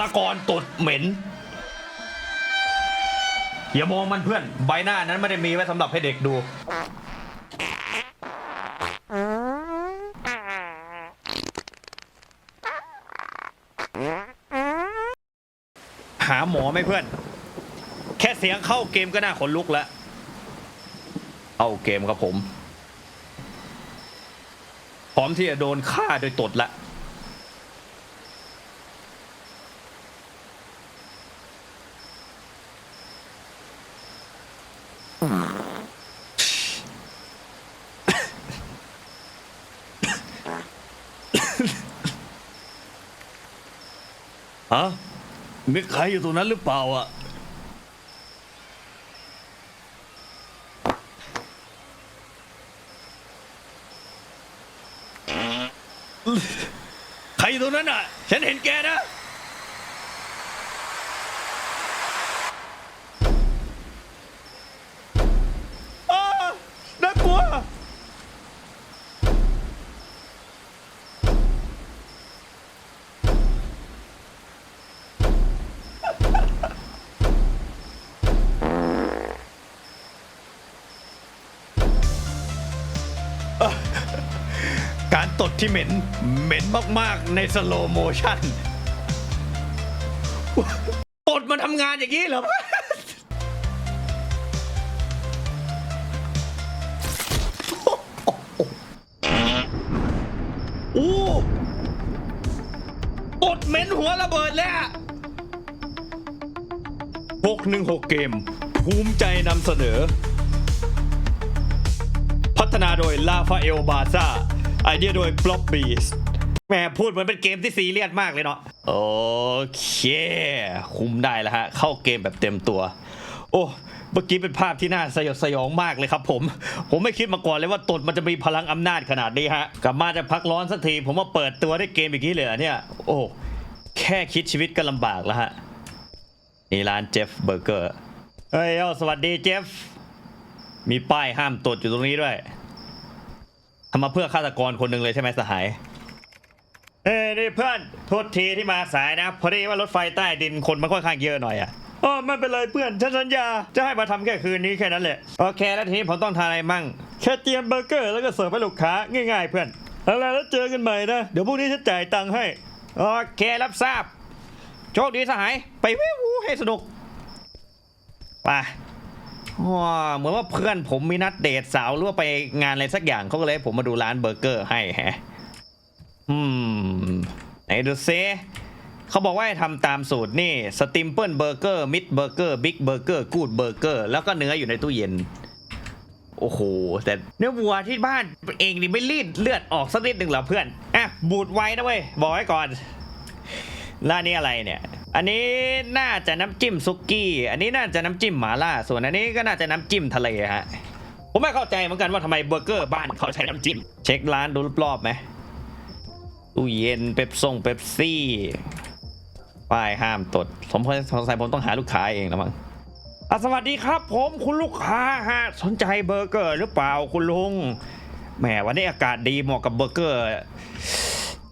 ตกรตดเหม็นอย่ามองมันเพื่อน ใบหน้านั้นไม่ได้มีไว้สำหรับให้เด็กดู หาหมอไหมเพื่อน แค่เสียงเข้าเกมก็น่าขนลุกแล้วเข้าเกมครับผม พร้อมที่จะโดนฆ่าโดยตดละ มีใครอยู่ตรงนั้นหรือเปล่าอะ ใครอยู่ตรงนั้นอะ ฉันเห็นแกนะ ที่เหม็นเหม็นมากๆในสโลโมชั่นตดมันทำงานอย่างนี้เหรอโอ้ตดเหม็นหัวระเบิดเลยอะ616เกม ภูมิใจนำเสนอ พัฒนาโดยลาฟาเอลบาซ่า ไอเดียโดย b l o b b e a s แหมพูดเหมือนเป็นเกมที่ซีเรียสมากเลยเนาะโอเค คุ้มได้แล้วฮะ เข้าเกมแบบเต็มตัว โอ้เมื่อกี้เป็นภาพที่น่าสยดสยองมากเลยครับผม ผมไม่คิดมาก่อนเลยว่าตดมันจะมีพลังอำนาจขนาดนี้ฮะ กลับมาจากพักร้อนสักที ผมมาเปิดตัวได้เกมอย่างนี้เลยเนี่ย โอ้ แค่คิดชีวิตก็ลำบากแล้วฮะ นี่ร้านเจฟเบอร์เกอร์ เฮ้ยเอสวัสดีเจฟ มีป้ายห้ามตดอยู่ตรงนี้ด้วย ทำมาเพื่อฆาตกรคนหนึ่งเลยใช่ไหมสหาย เอ้ยนี่เพื่อนโทษทีที่มาสายนะ พอดีว่ารถไฟใต้ดินคนมันค่อนข้างเยอะหน่อยอะอ๋อไม่เป็นไรเพื่อนฉันสัญญาจะให้มาทำแค่คืนนี้แค่นั้นแหละ โอเค แล้วทีนี้ผมต้องทานอะไรมั่ง แค่เตรียมเบอร์เกอร์แล้วก็เสิร์ฟให้ลูกค้าง่ายๆเพื่อนเอาล่ะแล้วเจอกันใหม่นะ เดี๋ยวพรุ่งนี้ฉันจ่ายตังค์ให้ โอเครับทราบ โชคดีสหาย ไปวิวให้สนุก ไป เหมือนว่าเพื่อนผมมีนัดเดทสาวหรือว่าไปงานอะไรสักอย่างเขาก็เลยให้ผมมาดูร้านเบอร์เกอร์ให้แฮะอืมไหนดูซิเขาบอกว่าให้ทำตามสูตรนี่สติมเปิลเบอร์เกอร์มิดเบอร์เกอร์บิ๊กเบอร์เกอร์กูดเบอร์เกอร์แล้วก็เนื้ออยู่ในตู้เย็น โอ้โห แต่เนื้อวัวที่บ้านเองนี่ไม่รีดเลือดออกสักนิดหนึ่งเหรอเพื่อนอะบูดไว้นะเว้ยบอกไว้ก่อนแล้วนนี้อะไรเนี่ย อันนี้น่าจะน้ำจิ้มซุกี้ อันนี้น่าจะน้ำจิ้มหมาล่า ส่วนอันนี้ก็น่าจะน้ำจิ้มทะเลฮะ ผมไม่เข้าใจเหมือนกันว่าทำไมเบอร์เกอร์บ้านเขาใช้น้ำจิ้ม เช็คร้านดูรอบๆไหมตู้เย็นเป๊ปซ่งเป๊ปซี่ป้ายห้ามตดผมสงสัยผมต้องหาลูกค้าเองแล้วมั้งอะสวัสดีครับ ผมคุณลูกค้าฮะสนใจเบอร์เกอร์หรือเปล่าคุณลุงแหมวันนี้อากาศดีเหมาะกับเบอร์เกอร์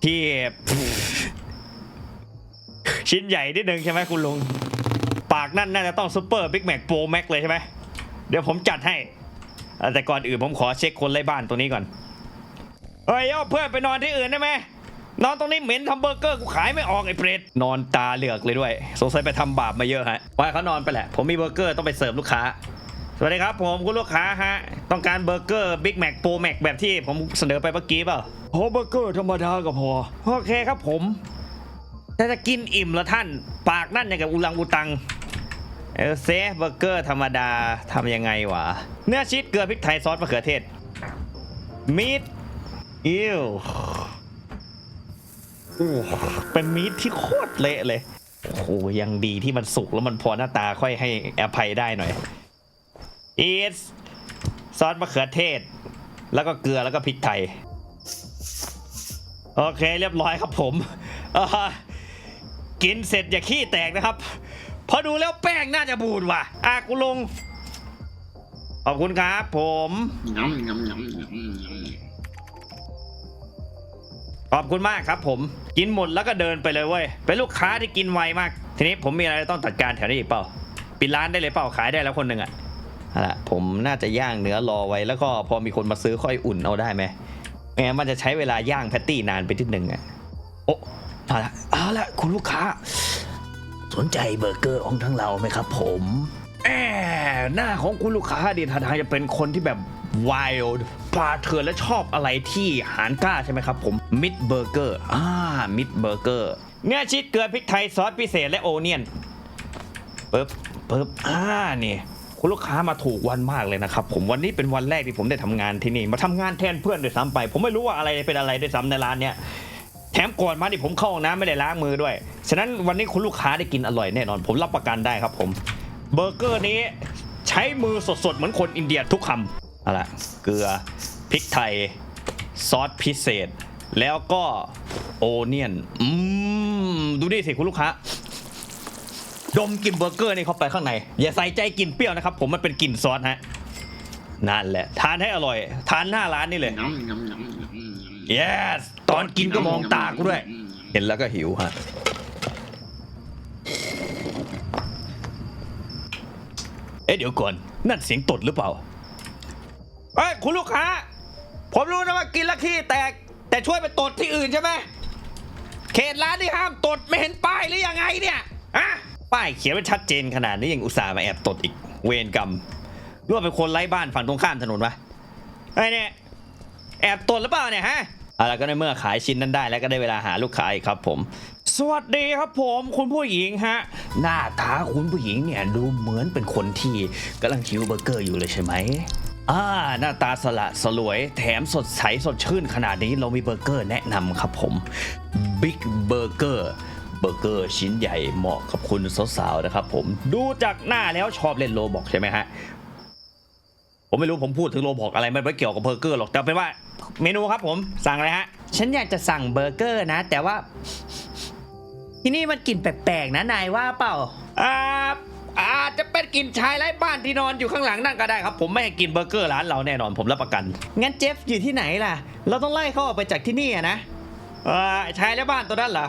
ที่ ชิ้นใหญ่นิดนึงใช่ไหมคุณลุง ปากนั่นน่าจะต้องซูเปอร์บิ๊กแม็กโปรแม็กเลยใช่ไหมเดี๋ยวผมจัดให้เอ่อแต่ก่อนอื่นผมขอเช็คคนไร้บ้านตรงนี้ก่อน เฮ้ยเอาเพื่อนไปนอนที่อื่นได้ไหมนอนตรงนี้เหม็นทำเบอร์เกอร์กูขายไม่ออกไอ้เปรตนอนตาเหลือกเลยด้วย สงสัยไปทำบาปมาเยอะฮะว่าให้เขานอนไปแหละ ผมมีเบอร์เกอร์ต้องไปเสิร์ฟลูกค้า สวัสดีครับผมคุณลูกค้าฮะ ต้องการเบอร์เกอร์บิ๊กแม็กโปรแม็กแบบที่ผมเสนอไปเมื่อกี้เปล่าโอ้เบอร์เกอร์ธรรมดาก็พอ โอเคครับผม ถ้าจะกินอิ่มแล้วท่าน ปากนั่นอย่างกับอุลังอุตังเออเซฟเบอร์เกอร์ธรรมดาทำยังไงวะ เนื้อชีสเกลือพริกไทยซอสมะเขือเทศมีดอิวโอ้เป็นมีดที่โคตรเละเลย โอ้โหยังดีที่มันสุกแล้วมันพอหน้าตาค่อยให้อภัยได้หน่อยอีสซอสมะเขือเทศ แล้วก็เกลือแล้วก็พริกไทย โอเคเรียบร้อยครับผมอ่า กินเสร็จอย่าขี้แตกนะครับ พอดูแล้วแป้งน่าจะบูดว่ะอากูลง ขอบคุณครับผม ยำยำยำยำยำขอบคุณมากครับผม กินหมดแล้วก็เดินไปเลยเว้ย เป็นลูกค้าที่กินไวมาก ทีนี้ผมมีอะไรต้องจัดการแถวนี้อีกเปล่า ปิดร้านได้เลยเปล่า ขายได้แล้วคนหนึ่งอะเอาละผมน่าจะย่างเนื้อรอไว้แล้วก็พอมีคนมาซื้อค่อยอุ่นเอาได้ไหมไม่งั้นมันจะใช้เวลาย่างแพตตี้นานไปทีหนึ่งอะโอ้ เอาละเอาละคุณลูกค้า สนใจเบอร์เกอร์ของทั้งเราไหมครับ ผมแอหน้าของคุณลูกค้าดีท่าทางจะเป็นคนที่แบบ wild ปลาเถื่อนและชอบอะไรที่หารกล้าใช่ไหมครับผมมิดเบอร์เกอร์อ่ามิดเบอร์เกอร์เนื้อชีสเกลือพริกไทยซอสพิเศษและโอเนียนปึ๊บปึ๊บอ่านี่คุณลูกค้ามาถูกวันมากเลยนะครับผมวันนี้เป็นวันแรกที่ผมได้ทำงานที่นี่ มาทำงานแทนเพื่อนด้วยซ้ำไป ผมไม่รู้ว่าอะไรเป็นอะไรด้วยซ้ำในร้านเนี้ย แถมก่อนมาที่ผมเข้าห้องน้ำไม่ได้ล้างมือด้วย ฉะนั้นวันนี้คุณลูกค้าได้กินอร่อยแน่นอน ผมรับประกันได้ครับผม เบอร์เกอร์นี้ใช้มือสดๆ เหมือนคนอินเดียทุกคำเอาละเกลือพริกไทย ซอสพิเศษ แล้วก็โอเนียน อืม ดูดิสิคุณลูกค้า ดมกลินเบอร์เกอร์นี่เข้าไปข้างใน อย่าใส่ใจกลิ่นเปรี้ยวนะครับ ผมมันเป็นกลิ่นซอสฮะนั่นแหละ ทานให้อร่อย ทานหน้าร้านนี่เลยน้ำน้ำน้ำน้ำ yes ตอนกินก็มองตากูด้วย เห็นแล้วก็หิวฮะ เอ๊ะเดี๋ยวก่อน นั่นเสียงตดหรือเปล่า เอ้ยคุณลูกค้า ผมรู้นะว่ากินและขี้แตก แต่ช่วยไปตดที่อื่นใช่ไหมเขตร้านที่ห้ามตดไม่เห็นป้ายหรือยังไงเนี่ยอะป้ายเขียนไว้ชัดเจนขนาดนี้ยังอุตส่าห์มาแอบตดอีกเวรกรรมรู้ว่าเป็นคนไร้บ้านฝั่งตรงข้ามถนนวะไอ้เนี่ยแอบตดหรือเปล่าเนี่ยฮะ อะไรก็ในเมื่อขายชิ้นนั้นได้แล้วก็ได้เวลาหาลูกค้าอีกครับผม สวัสดีครับผมคุณผู้หญิงฮะ หน้าตาคุณผู้หญิงเนี่ยดูเหมือนเป็นคนที่กำลังหิวเบอร์เกอร์อยู่เลยใช่ไหมอ่าหน้าตาสละสลวยแถมสดใสสดชื่นขนาดนี้เรามีเบอร์เกอร์แนะนำครับผม Big Burger เกอร์เบอร์เกอร์ชิ้นใหญ่เหมาะกับคุณสาวๆนะครับผมดูจากหน้าแล้วชอบเล่นโลบอกใช่ไหมฮะผมไม่รู้ผมพูดถึงโรบอกอะไรมันไม่เกี่ยวกับเบอร์เกอร์หรอกแต่เป็นว่า เมนูครับผมสั่งอะไรฮะ ฉันอยากจะสั่งเบอร์เกอร์นะ แต่ว่า ที่นี่มันกลิ่นแปลกๆนะนายว่าเปล่าอ่าอาจจะเป็นกลิ่นชายไร้บ้านที่นอนอยู่ข้างหลังนั่นก็ได้ครับ ผมไม่ให้กินเบอร์เกอร์ร้านเราแน่นอนผมรับประกัน งั้นเจฟอยู่ที่ไหนล่ะ เราต้องไล่เขาออกไปจากที่นี่อะนะเออชายไร้บ้านตัวนั้นเหรอ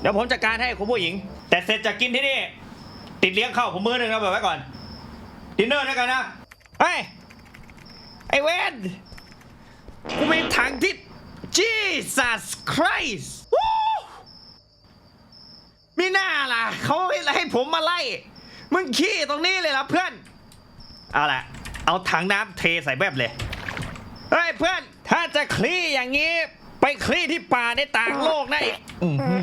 เดี๋ยวผมจัดการให้คุณผู้หญิง แต่เสร็จจากกินที่นี่ ติดเลี้ยงข้าวผมมื้อหนึงนะแบบไว้ก่อนดินเนอร์ด้วยกันนะเฮ้ยไอเวน กูมีถังที่ Jesus Christ วู้มีหน้าล่ะ เขาให้ผมมาไล่ มึงขี้ตรงนี้เลยล่ะเพื่อน เอาล่ะ เอาถังน้ำเทใส่แบบเลย เฮ้ยเพื่อน ถ้าจะคลี่อย่างนี้ ไปคลี่ที่ป่าในต่างโลกนะไอ้อื้อหื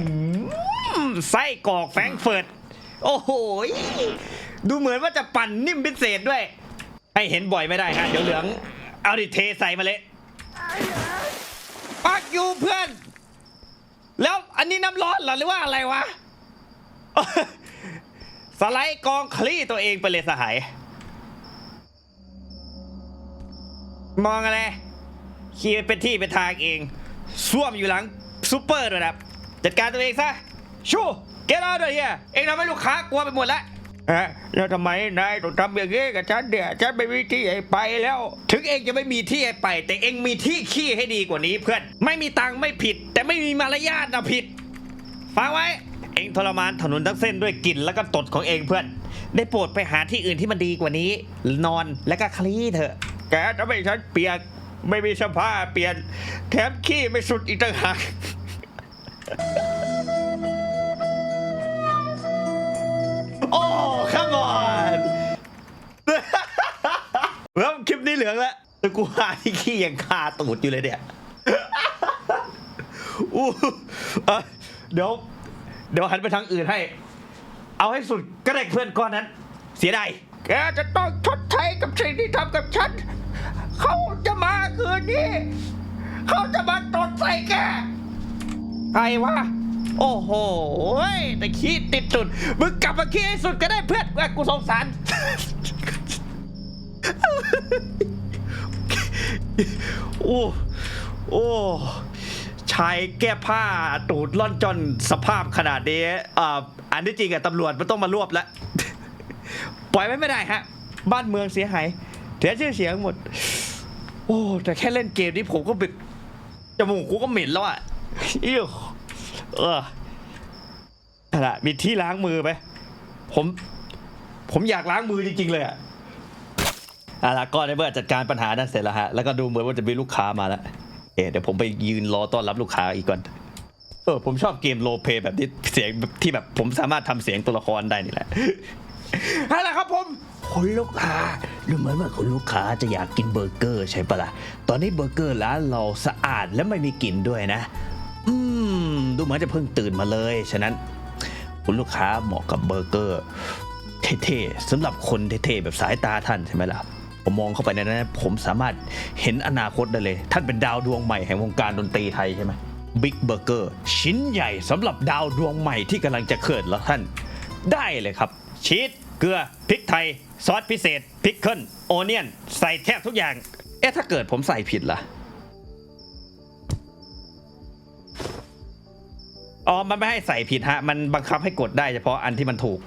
อไส้กรอกแฟงเฟิร์ตโอ้โห ดูเหมือนว่าจะปั่นนิ่มพิเศษด้วย ให้เห็นบ่อยไม่ได้ฮะ เดี๋ยวเหลือง เอาดิเทใส่มาเลย ปักยูเพื่อน แล้วอันนี้น้ำร้อนเหรอหรือว่าอะไรวะ สไลด์กองคลี่ตัวเองไปเลยสหาย มองอะไร ขี่เป็นที่เป็นทางเองส้วมอยู่หลังซูเปอร์ด้วยนะจัดการตัวเองซะ ชู เกล้าด้วยเฮียเองทำให้ลูกค้ากลัวไปหมดแล้ว ฮะแล้วทำไมนายต้องทำอย่างนี้กับฉันเดี๋ยฉันไม่มีที่ให้ไปแล้ว ถึงเองจะไม่มีที่ให้ไป แต่เองมีที่ขี้ให้ดีกว่านี้เพื่อนไม่มีตังค์ไม่ผิด แต่ไม่มีมารยาทนะผิดฟังไว้ เองทรมานถนนทั้งเส้นด้วยกลิ่นแล้วก็ตดของเองเพื่อน ได้โปรดไปหาที่อื่นที่มันดีกว่านี้ นอนแล้วก็คลี่เถอะ แกทำให้ฉันเปียกไม่มีเสภาเปลี่ยน แถมขี้ไม่สุดอีกต่างหาก เริ่มคลิปนี้เหลืองแล้วแต่กูหาที่ขี้ยังคาตูดอยู่เลยเนี่ยอู้เดี๋ยว เดี๋ยวหันไปทางอื่นให้ เอาให้สุดก็ได้เพื่อนก้อนนั้น เสียดายแกจะต้องชดใช้กับสิ่งที่ทำกับฉัน เขาจะมาคืนนี้ เขาจะมาตดใส่แกใครวะ โอ้โหแต่ขี้ติดสุด มึงกลับมาขี้ให้สุดก็ได้เพื่อนกูสงสาร โอ้โอ้ชายแก้ผ้าตูดล่อนจอนสภาพขนาดนี้อ่าอันที่จริงอะตำรวจมันต้องมารวบแล้ว ปล่อยไว้ไม่ได้ฮะ บ้านเมืองเสียหายเสียชื่อเสียงหมด โอ้แต่แค่เล่นเกมนี้ผมก็แบบจมูกกูก็เหม็นแล้วอะอิ้วเออเอาล่ะมีที่ล้างมือไหมผม ผมอยากล้างมือจริงๆเลยอะ อาล่ะก็ในเมื่อจัดการปัญหานั้นเสร็จแล้วฮะ แล้วก็ดูเหมือนว่าจะมีลูกค้ามาแล้วเอ๊ะเดี๋ยวผมไปยืนรอต้อนรับลูกค้าอีกก่อน เออผมชอบเกมโรลเพลย์แบบที่เสียงที่แบบผมสามารถทำเสียงตัวละครได้นี่แหละเอาละครับผมคุณลูกค้าดูเหมือนว่าคุณลูกค้าจะอยากกินเบอร์เกอร์ใช่ปะล่ะ ตอนนี้เบอร์เกอร์ร้านเราสะอาดและไม่มีกลิ่นด้วยนะ อืม ดูเหมือนจะเพิ่งตื่นมาเลย ฉะนั้น คุณลูกค้าเหมาะกับเบอร์เกอร์เท่ๆสำหรับคนเท่ๆแบบสายตาท่านใช่ไหมล่ะ ผมมองเข้าไปในนั้นผมสามารถเห็นอนาคตได้เลย ท่านเป็นดาวดวงใหม่แห่งวงการดนตรีไทยใช่ไหมบิ๊กเบอร์เกอร์ชิ้นใหญ่สำหรับดาวดวงใหม่ที่กำลังจะเกิดแล้วท่าน ได้เลยครับ ชีสเกลือพริกไทย ซอสพิเศษพริกเคิลโอเนียน ใส่แทบทุกอย่าง เอ๊ะ ถ้าเกิดผมใส่ผิดล่ะอ๋อมันไม่ให้ใส่ผิดฮะ มันบังคับให้กดได้เฉพาะอันที่มันถูก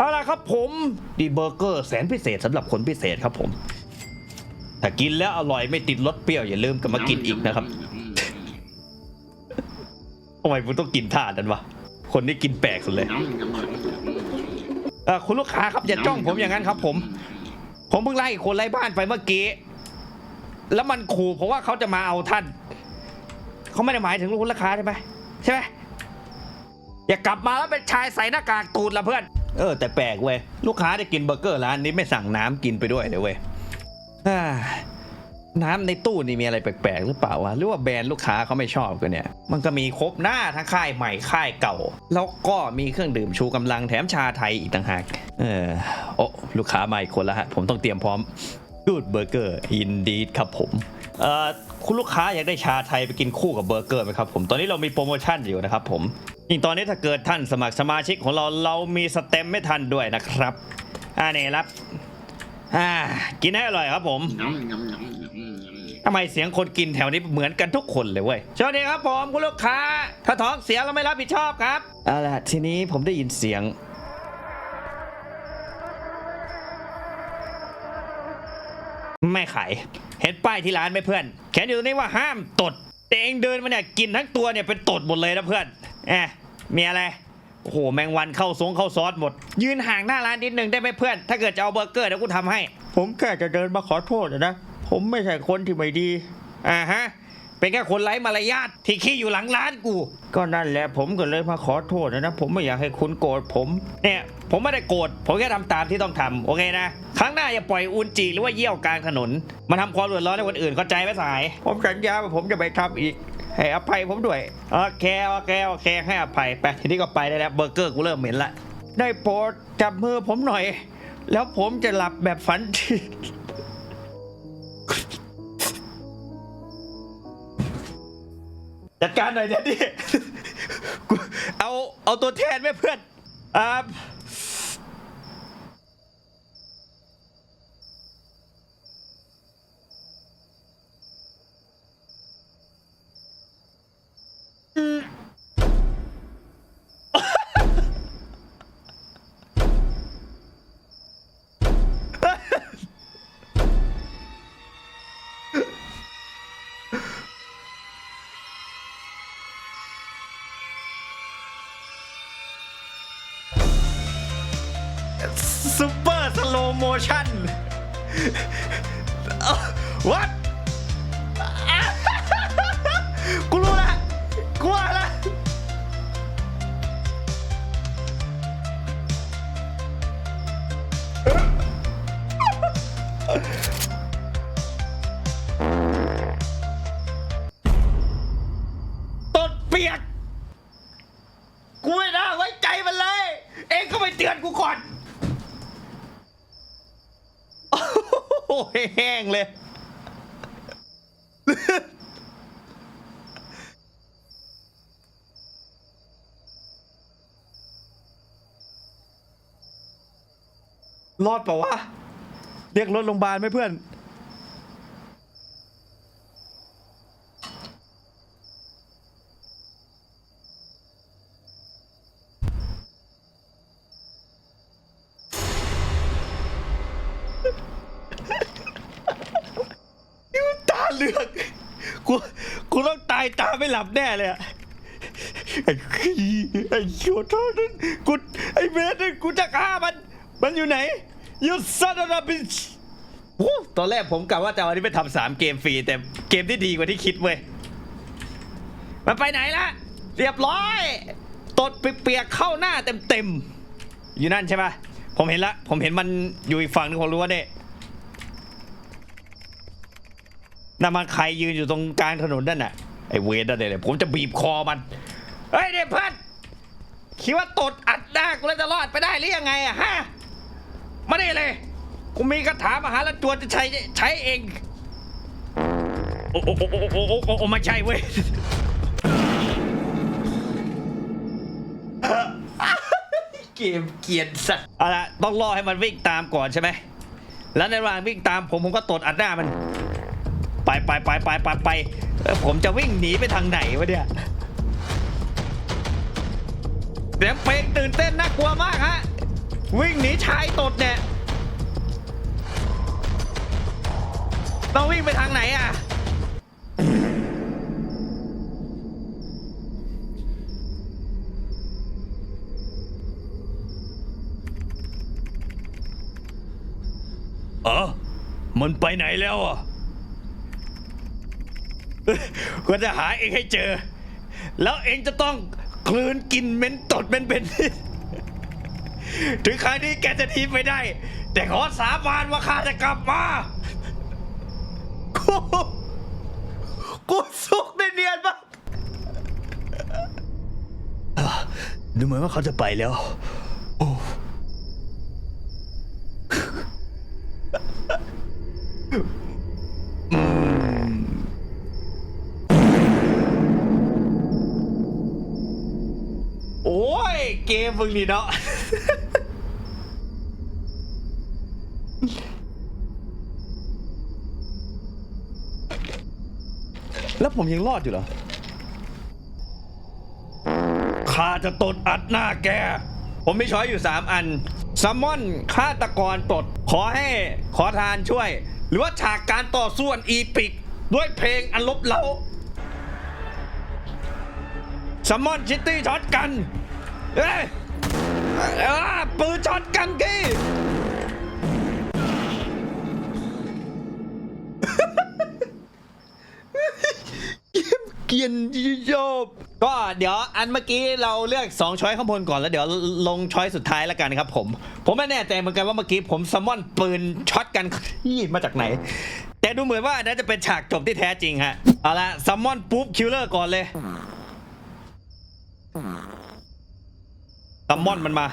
เอาล่ะครับผมดีเบอร์เกอร์แสนพิเศษสำหรับคนพิเศษครับผม ถ้ากินแล้วอร่อยไม่ติดรสเปรี้ยวอย่าลืมกลับมากินอีกนะครับทำไมคุณต้องกินท่านั้นวะคนนี้กินแปลกสุดเลยคุณลูกค้าครับอย่าจ้องผมอย่างนั้นครับ ผม ผมเพิ่งไล่คนไล่บ้านไปเมื่อกี้ แล้วมันขู่เพราะว่าเขาจะมาเอาท่าน เขาไม่ได้หมายถึงคุณลูกค้าใช่ไหมใช่ไหมอย่ากลับมาแล้วเป็นชายใส่หน้ากากตูดละเพื่อน เออแต่แปลกเว้ยลูกค้าได้กินเบอร์เกอร์ร้านนี้ไม่สั่งน้ำกินไปด้วยเลยเว้ยน้ำในตู้นี่มีอะไรแปลกๆหรือเปล่าวะหรือว่าแบรนด์ลูกค้าเขาไม่ชอบกันเนี่ย มันก็มีครบหน้าทั้งค่ายใหม่ค่ายเก่า แล้วก็มีเครื่องดื่มชูกำลังแถมชาไทยอีกต่างหากเออโอ้ลูกค้ามาอีกคนล้วฮะผมต้องเตรียมพร้อม Good Burger Indeed ครับผมเอ่อ คุณลูกค้าอยากได้ชาไทยไปกินคู่กับเบอร์เกอร์ไหมครับผมตอนนี้เรามีโปรโมชั่นอยู่นะครับผมยิ่งตอนนี้ถ้าเกิดท่านสมัครสมาชิกของเราเรามีสเต็มไม่ทันด้วยนะครับอ่านี่รับอ่ากินให้อร่อยครับผมทำไมเสียงคนกินแถวนี้เหมือนกันทุกคนเลยเว้ยสวัสดีครับผมคุณลูกค้า ถ้าท้องเสียเราไม่รับผิดชอบครับเอาล่ะทีนี้ผมได้ยินเสียง ไม่ขาย เห็นป้ายที่ร้านไหมเพื่อนเขียนอยู่ตรงนี้ว่าห้ามตด แต่เองเดินมาเนี่ยกินทั้งตัวเนี่ยเป็นตดหมดเลยนะเพื่อนแอะมีอะไรโอ้โหแมงวันเข้าซงเข้าซอสหมด ยืนห่างหน้าร้านนิดนึงได้ไหมเพื่อน ถ้าเกิดจะเอาเบอร์เกอร์เดี๋ยวกูทำให้ ผมแค่จะเดินมาขอโทษนะ ผมไม่ใช่คนที่ไม่ดีอ่าฮะ เป็นแค่คนไร้มารยาทที่ขี้อยู่หลังร้านกู ก็นั่นแหละผมก็เลยมาขอโทษนะนะผมไม่อยากให้คุณโกรธผม เนี่ยผมไม่ได้โกรธผมแค่ทำตามที่ต้องทำโอเคนะ ครั้งหน้าอย่าปล่อยอุนจีหรือว่าเยี่ยวกลางถนน มาทำความเดือดร้อนให้คนอื่นเข้าใจไหมสาย ผมสัญญาว่าผมจะไปทำอีก ให้อภัยผมด้วย โอเคโอเคโอเคให้อภัยไปทีนี้ก็ไปได้แล้วเบอร์เกอร์กูเริ่มเหม็นละ ได้โปรดจับมือผมหน่อย แล้วผมจะหลับแบบฝันดี จัดการหน่อยเนี่ยดิกูเอาเอาตัวแทนไหมเพื่อนอ่า โลโมชั่นวั รอดเปล่าวะ เรียกรถโรงพยาบาลไหมเพื่อนนี่มันตาเหลือกกูกูต้องตายตาไม่หลับแน่เลยอะไอ้ขี้ไอ้โคตรนั่นกูไอ้เบสนั่นกูจะฆ่ามัน มันอยู่ไหน ยูซันอาบิชตอนแรกผมกะว่าจะเอาอันนี้ไปทำสามเกมฟรี แต่เกมที่ดีกว่าที่คิดเว้ย มันไปไหนละ เรียบร้อย ตดเปียกๆเข้าหน้าเต็มๆ อยู่นั่นใช่ปะผมเห็นละ ผมเห็นมันอยู่อีกฝั่งนึงของรั้วเนี่ยนั่นมันใครยืนอยู่ตรงกลางถนนนั่นน่ะ ไอเวรนั่นเนี่ยผมจะบีบคอมัน เฮ้ยเด็กเพื่อนคิดว่าตดอัดหน้ากูแล้วจะรอดไปได้หรือยังไงอะฮะ มาได้เลย กูมีคาถามหาลัตัวจะใช้ใช้เอง โอ้โอ้โอ้โอ้โอ้โอ้ไม่ใช่เว้ยเกมเกียนสัตว์เอาละต้องรอให้มันวิ่งตามก่อนใช่ไหม แล้วในระหว่างวิ่งตามผมผมก็ตดอัดหน้ามัน ไปไปไปไปไปไปผมจะวิ่งหนีไปทางไหนวะเนี่ยเสียงเพลงตื่นเต้นน่ากลัวมากฮะ วิ่งหนีชายตดเนี่ย ต้องวิ่งไปทางไหนอะ เออมันไปไหนแล้วอะ ก็จะหาเองให้เจอ แล้วเองจะต้องกลืนกินเหม็นตดเหม็นเป็นถึงครั้งนี้แกจะทีไม่ได้ แต่ขอสาบานว่าข้าจะกลับมา กูสุกในเนียนมากอะดูเหมือนว่าเขาจะไปแล้ว โอ้โอ้ย เกมมึงนี่เนาะ แล้วผมยังรอดอยู่เหรอ ข้าจะตดอัดหน้าแก ผมมีช้อยอยู่ 3 อันซัมมอนฆาตกรตด ขอให้ขอทานช่วย หรือว่าฉากการต่อสู้อันอีปิก ด้วยเพลงอันลบเล้าซัมมอนชิตตี้ช็อตกัน เอ้ยเอ้ยปืนช็อตกันกี้ เกียนยอบก็เดี๋ยวอันเมื่อกี้เราเลือก 2 ช้อยข้างบนก่อนแล้วเดี๋ยวลงช้อยสุดท้ายแล้วกันครับผม ผมไม่แน่ใจเหมือนกันว่าเมื่อกี้ผมซัมมอนปืนช็อตกันยี่มาจากไหน แต่ดูเหมือนว่าอันน่าจะเป็นฉากจบที่แท้จริงฮะ เอาละซัมมอนปุ๊บคิลเลอร์ก่อนเลยซัมมอนมันมา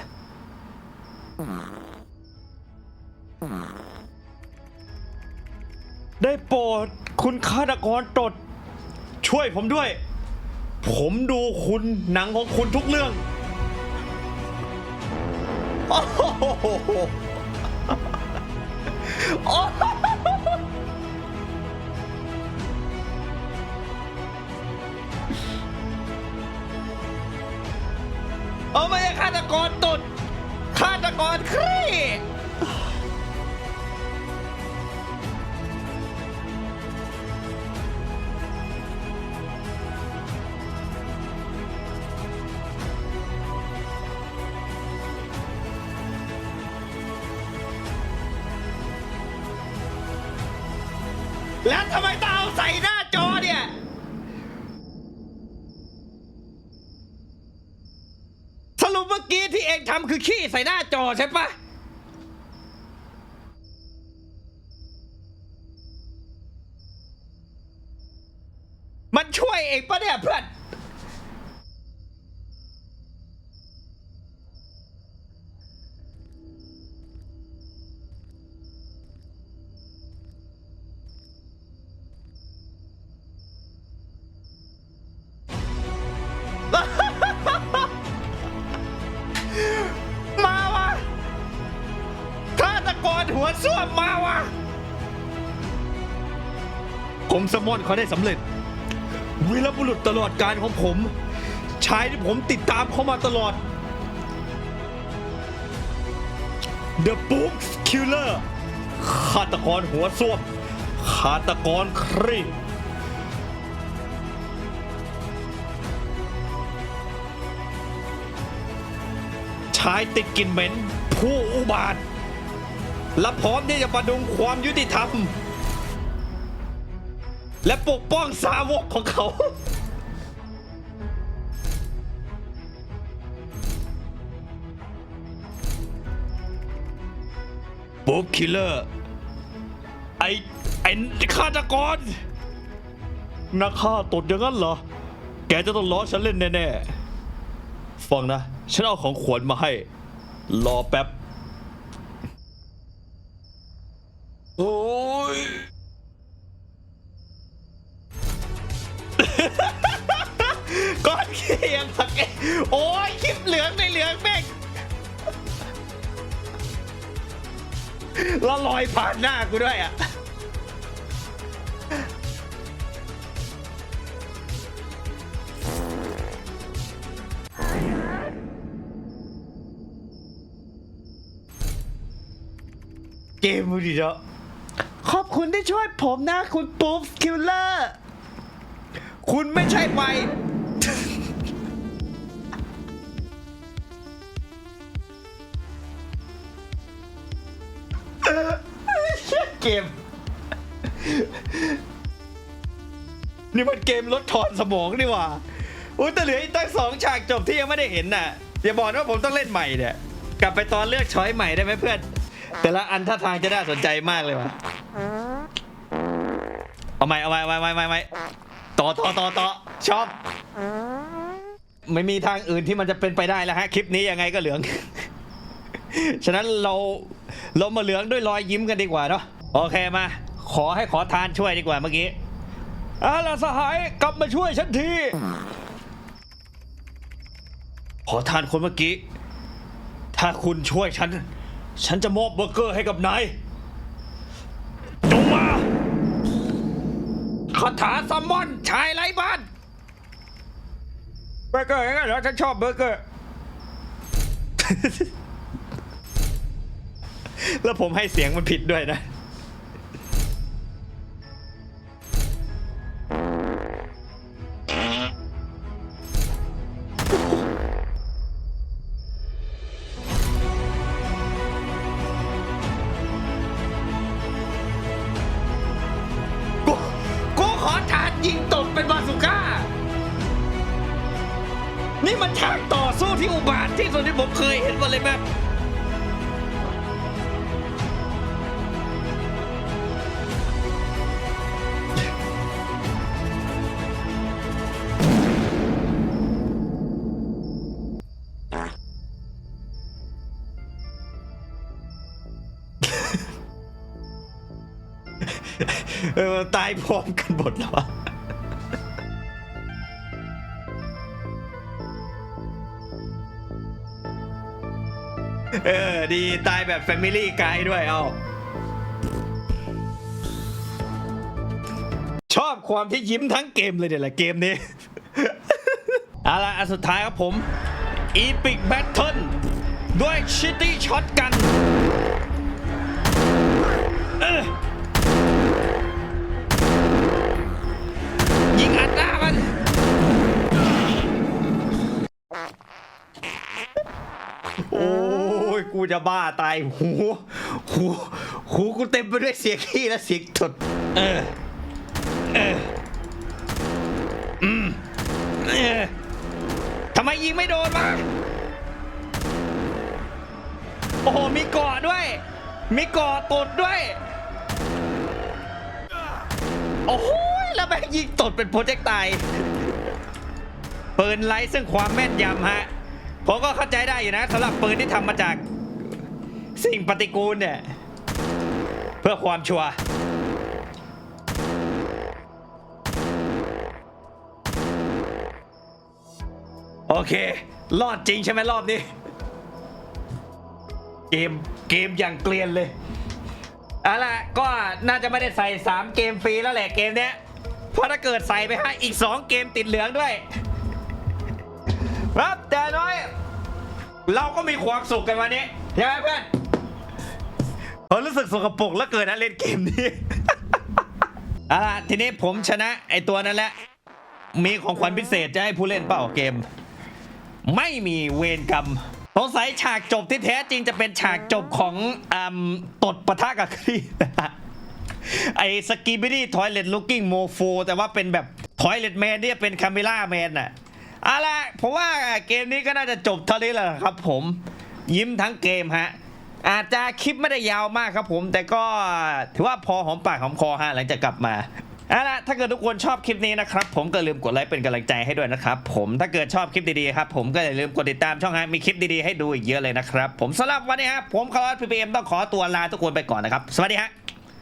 ได้โปรดคุณฆาตกรตด ช่วยผมด้วย ผมดูคุณหนังของคุณทุกเรื่อง โอ้โหโอ้โหเอาไม่ใช่ฆาตกรตุดฆาตกรครี ใส่หน้าจอใช่ปะ มสมอนเขาได้สำเร็จ วีรบุรุษตลอดการของผม ชายที่ผมติดตามเขามาตลอด The Book Killer ฆาตกรหัวส้วมฆาตกรครีชายติดกลินเหม็น ผู้อุบาท และพร้อมที่จะประดุงความยุติธรรม และปกป้องสาวกของเขาปุ๊บคิลเลอร์ ไอไอฆาตกร นักฆ่าตดอย่างนั้นเหรอ แกจะต้องล้อฉันเล่นแน่ๆ ฟังนะ ฉันเอาของขวัญมาให้ รอแป๊บ โอ้ย ก้อนเขียงสักเอโอ้ยคลิปเหลืองในเหลืองแม่งแล้วลอยผ่านหน้ากูด้วยอะเกมมือดีเนาะขอบคุณที่ช่วยผมนะ คุณปุ๊บคิลเลอร์ คุณไม่ใช่ไป เกม นี่มันเกมลดทอนสมองนี่หว่าอุ้ยแต่เหลืออีกตั้งสองฉากจบที่ยังไม่ได้เห็นน่ะอย่าบอกนะว่าผมต้องเล่นใหม่เนี่ย กลับไปตอนเลือกช้อยใหม่ได้ไหมเพื่อน แต่ละอันท่าทางจะน่าสนใจมากเลยว่ะเอาใหม่เอาใหม่เอาใหม่เอาใหม่ใหม่ต่อต่อต่อต่อชอบ ไม่มีทางอื่นที่มันจะเป็นไปได้แล้วฮะ คลิปนี้ยังไงก็เหลือง ฉะนั้นเราเรามาเหลืองด้วยรอยยิ้มกันดีกว่าเนาะ โอเคมา ขอให้ขอทานช่วยดีกว่าเมื่อกี้อาล่ะสหายกลับมาช่วยฉันที ขอทานคนเมื่อกี้ ถ้าคุณช่วยฉัน ฉันจะมอบเบอร์เกอร์ให้กับนายจงมาคาถาซัมมอนชายไร้บ้านเบอร์เกอร์งั้นเหรอฉันชอบเบอร์เกอร์แล้วผมให้เสียงมันผิดด้วยนะ ผมเคยเห็นมาเลยแม่เออตายพร้อมกันหมดแล้ว เออ ดีตายแบบแฟมิลี่ไกด์ด้วยเอาชอบความที่ยิ้มทั้งเกมเลยเนี่ยแหละเกมนี้ เอาละอันสุดท้ายครับผม Epic Battle ด้วย Shitty Shotgun จะบ้าตายหูหูหูกูเต็มไปด้วยเสียงขี้และเสียงถดเออเอออืมเออทำไมยิงไม่โดนวะโอ้โหมีเกาะด้วย มีเกาะตดด้วย โอ้โหแล้วแม่งยิงตดเป็นโปรเจกต์ตายปืนไร้ซึ่งความแม่นยำฮะผมก็เข้าใจได้อยู่นะสำหรับปืนที่ทำมาจาก สิ่งปฏิกูลเนี่ย เพื่อความชัวร์โอเค รอดจริงใช่ไหมรอบนี้ เกมเกมอย่างเกลียนเลยเอาล่ะก็น่าจะไม่ได้ใส่ 3 เกมฟรีแล้วแหละเกมเนี้ยเพราะถ้าเกิดใส่ไปให้อีก 2 เกมติดเหลืองด้วยครับแต่น้อย เราก็มีความสุขกันวันนี้ใช่ไหมเพื่อน สกปรกแล้วเกินนะเล่นเกมนี้อะทีนี้ผมชนะไอตัวนั้นแหละมีของขวัญพิเศษจะให้ผู้เล่นเปล่าเกม ไม่มีเวรกรรมสงสัยฉากจบที่แท้จริงจะเป็นฉากจบของอตดปะทะกับครีไอสกีบิดี้ทอยเลตลูกกิ้งโมโฟแต่ว่าเป็นแบบทอยเลตแมนเนี่ยเป็นคาเมล่าแมนน่ะเอาละผมว่าเกมนี้ก็น่าจะจบเท่านี้แหละครับผมยิ้มทั้งเกมฮะ อาจจะคลิปไม่ได้ยาวมากครับผม แต่ก็ถือว่าพอหอมปากหอมคอฮะหลังจากกลับมาเอาละถ้าเกิดทุกคนชอบคลิปนี้นะครับ ผมก็อย่าลืมกดไลค์เป็นกำลังใจให้ด้วยนะครับ ผมถ้าเกิดชอบคลิปดีๆครับ ผมก็อย่าลืมกดติดตามช่องฮะมีคลิปดีๆให้ดูอีกเยอะเลยนะครับ ผมสำหรับวันนี้ครับผมคาร์ลพีพีเอ็มต้องขอตัวลาทุกคนไปก่อนนะครับ สวัสดีฮะ